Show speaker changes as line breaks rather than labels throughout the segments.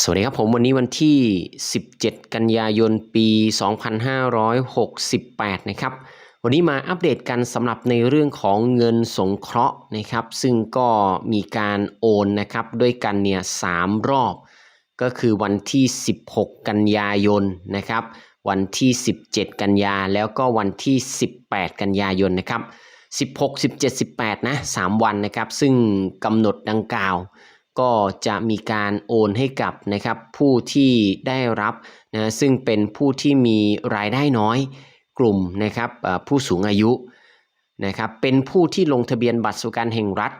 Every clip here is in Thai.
สวัสดีครับผมวันนี้วันที่ 17 กันยายนปี 2568 นะครับ วันนี้มาอัปเดตกันสำหรับในเรื่องของเงินสงเคราะห์นะครับ ซึ่งก็มีการโอนนะครับด้วยกันเนี่ยสามรอบ ก็คือวันที่ 16 กันยายนนะครับ วันที่ 17 กันยาแล้วก็วันที่ 18 กันยายนนะครับ 16 17 18 นะ 3 วันนะครับ ซึ่งกำหนดดังกล่าว ก็จะมีการโอนให้กับนะครับผู้ที่ได้รับนะซึ่งเป็นผู้ที่มีรายได้น้อยกลุ่มนะครับผู้สูงอายุนะครับเป็นผู้ที่ลงทะเบียนบัตรสวัสดิการแห่งรัฐ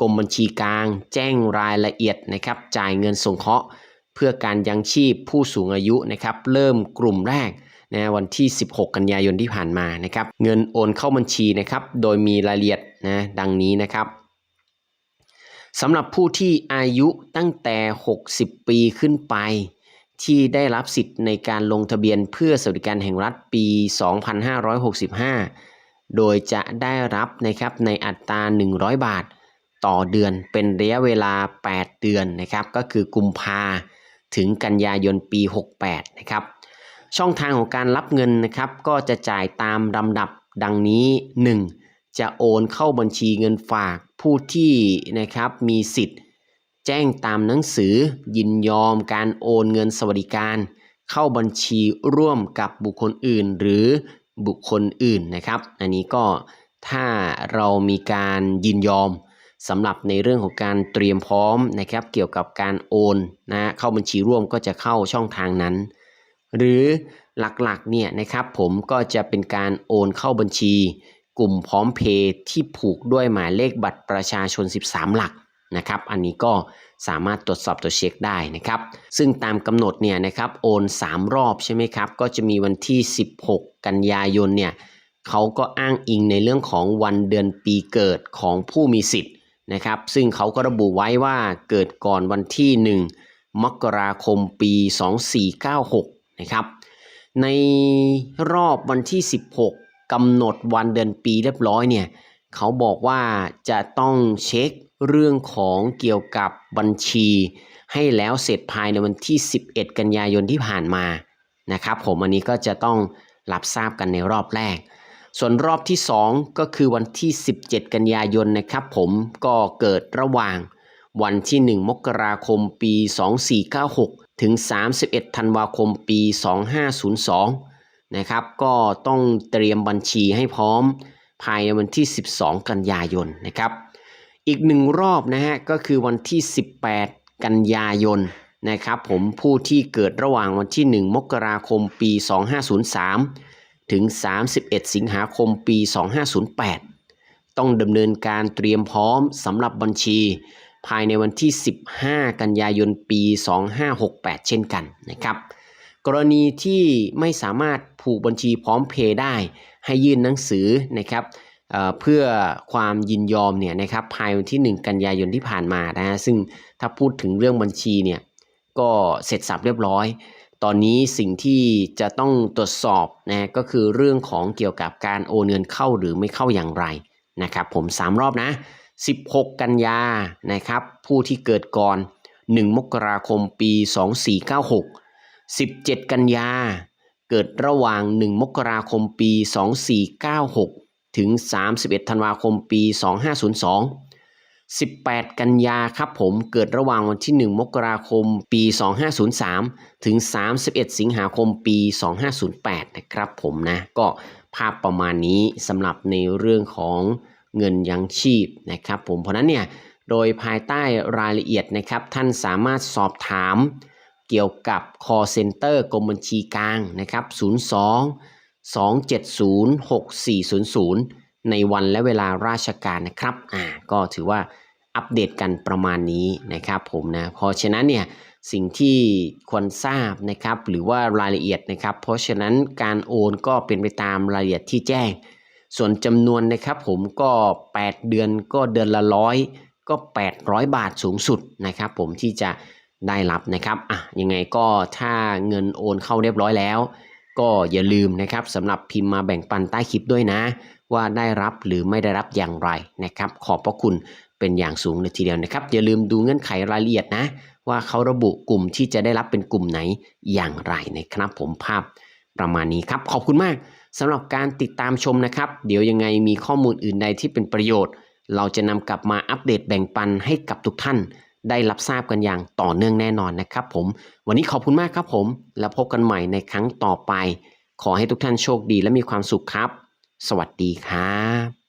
กรมบัญชีกลาง แจ้งรายละเอียดนะครับจ่ายเงินสงเคราะห์ เพื่อการยังชีพผู้สูงอายุนะครับเริ่มกลุ่มแรกนะวันที่ 16 กันยายนที่ผ่านมานะครับเงินโอนเข้าบัญชีนะครับโดยมีรายละเอียดนะดังนี้นะครับ สำหรับผู้ที่อายุตั้งแต่ 60 ปีขึ้นไป ที่ได้รับสิทธิ์ในการลงทะเบียนเพื่อสวัสดิการแห่งรัฐปี 2565 โดยจะได้รับนะครับในอัตรา 100 บาท ต่อเดือนเป็นระยะเวลา 8 เดือนนะครับก็คือกุมภาถึงกันยายนปี 68 นะครับ ช่องทางของการรับเงินนะครับก็จะจ่ายตามลำดับดังนี้ 1. จะโอนเข้าบัญชีเงินฝากผู้ที่นะครับมีสิทธิ์ แจ้งตามหนังสือ ยินยอมการโอนเงินสวัสดิการ เข้าบัญชีร่วมกับบุคคลอื่น หรือบุคคลอื่นนะครับ อันนี้ก็ถ้าเรามีการยินยอมสำหรับในเรื่องของการเตรียมพร้อมนะครับเกี่ยวกับการโอนนะเข้าบัญชีร่วมก็จะเข้าช่องทางนั้น หรือหลักๆเนี่ยนะครับผมก็จะเป็นการโอนเข้าบัญชี กลุ่มพร้อมเพย์ที่ผูกด้วยหมายเลขบัตรประชาชน 13 หลักนะครับ อันนี้ก็สามารถตรวจสอบตัวจเช็คได้นะครับ ซึ่งตามกำหนดเนี่ยนะครับโอน 3 รอบใช่ไหมครับ ก็จะมีวันที่ 16 กันยายนเนี่ยเขาก็อ้างอิงในเรื่องของวันเดือนปีเกิดของผู้มีสิทธิ์นะครับ ซึ่งเขาก็ระบุไว้ว่าเกิดก่อนวันที่ 1 มกราคมปี 2496 นะครับ ในรอบวันที่ 16 กำหนดวันเดือนปีเรียบร้อยเนี่ยเขาบอกว่าจะต้องเช็คเรื่องของเกี่ยวกับบัญชี ให้แล้วเสร็จภายในวันที่ 11 กันยายนที่ผ่านมานะครับผมอันนี้ก็จะต้องรับทราบกันในรอบแรก ส่วนรอบที่ 2 ก็คือวันที่ 17 กันยายนนะครับผมก็เกิดระหว่างวันที่ 1 มกราคมปี 2496 ถึง 31 ธันวาคมปี 2502 นะครับ ก็ต้องเตรียมบัญชีให้พร้อมภายในวันที่ 12 กันยายนนะครับ อีกหนึ่งรอบนะฮะก็คือวันที่ 18 กันยายนนะครับผมผู้ที่เกิดระหว่างวันที่ 1 มกราคมปี 2503 ถึง 31 สิงหาคมปี 2508 ต้องดำเนินการเตรียมพร้อมสำหรับบัญชี ภายในวันที่ 15 กันยายนปี 2568 เช่นกันนะครับ กรณีที่ไม่สามารถผูกบัญชีพร้อมเพย์ได้ ให้ยื่นหนังสือนะครับเเพื่อความยินยอมเนี่ยนะครับภายวันที่ 1 กันยายนที่ผ่านมานะฮะซึ่งถ้าพูดถึงเรื่องบัญชีเนี่ยก็เสร็จสับเรียบร้อย ตอนนี้สิ่งที่จะต้องตรวจสอบนะก็คือเรื่องของเกี่ยวกับการโอนเงินเข้าหรือไม่เข้าอย่างไรนะครับผม 3 รอบนะ 16 กันยานะครับผู้ที่เกิดก่อน 1 มกราคมปี 2496 17 กันยา เกิดระหว่าง 1 มกราคมปี 2496 ถึง 31 ธันวาคมปี 2502 18 กันยาครับผมเกิดระหว่างวันที่ 1 มกราคมปี 2503 ถึง 31 สิงหาคมปี 2508 นะครับผมนะ ก็ภาพประมาณนี้สำหรับในเรื่องของเงินยังชีพนะครับผมเพราะนั้นเนี่ย โดยภายใต้รายละเอียดนะครับ ท่านสามารถสอบถาม เกี่ยวกับ call center กรมบัญชีกลางนะครับ 02 270 6400 ในวันและเวลาราชการนะครับอ่าก็ถือว่าอัปเดตกันประมาณนี้นะครับผมนะเพราะฉะนั้นเนี่ยสิ่งที่ควรทราบนะครับหรือว่ารายละเอียดนะครับ เพราะฉะนั้นการโอนก็เป็นไปตามรายละเอียดที่แจ้ง ส่วนจำนวนนะครับผมก็ 8 เดือนก็เดือนละร้อยก็ 800 บาทสูงสุดนะครับผมที่จะ ได้รับนะครับอะยังไงก็ถ้าเงินโอนเข้าเรียบร้อยแล้ว ก็อย่าลืมนะครับสำหรับพิมพ์มาแบ่งปันใต้คลิปด้วยนะ ว่าได้รับหรือไม่ได้รับอย่างไรนะครับ ขอบพระคุณเป็นอย่างสูงเลยทีเดียวนะครับ อย่าลืมดูเงื่อนไขรายละเอียดนะ ว่าเขาระบุกลุ่มที่จะได้รับเป็นกลุ่มไหนอย่างไรนะครับ ผมภาพประมาณนี้ครับ ขอบคุณมากสำหรับการติดตามชมนะครับ เดี๋ยวยังไงมีข้อมูลอื่นใดที่เป็นประโยชน์ เราจะนำกลับมาอัปเดตแบ่งปันให้กับทุกท่าน ได้รับทราบกันอย่างต่อเนื่องแน่นอนนะครับผม วันนี้ขอบคุณมากครับผม แล้วพบกันใหม่ในครั้งต่อไป ขอให้ทุกท่านโชคดีและมีความสุขครับ สวัสดีครับ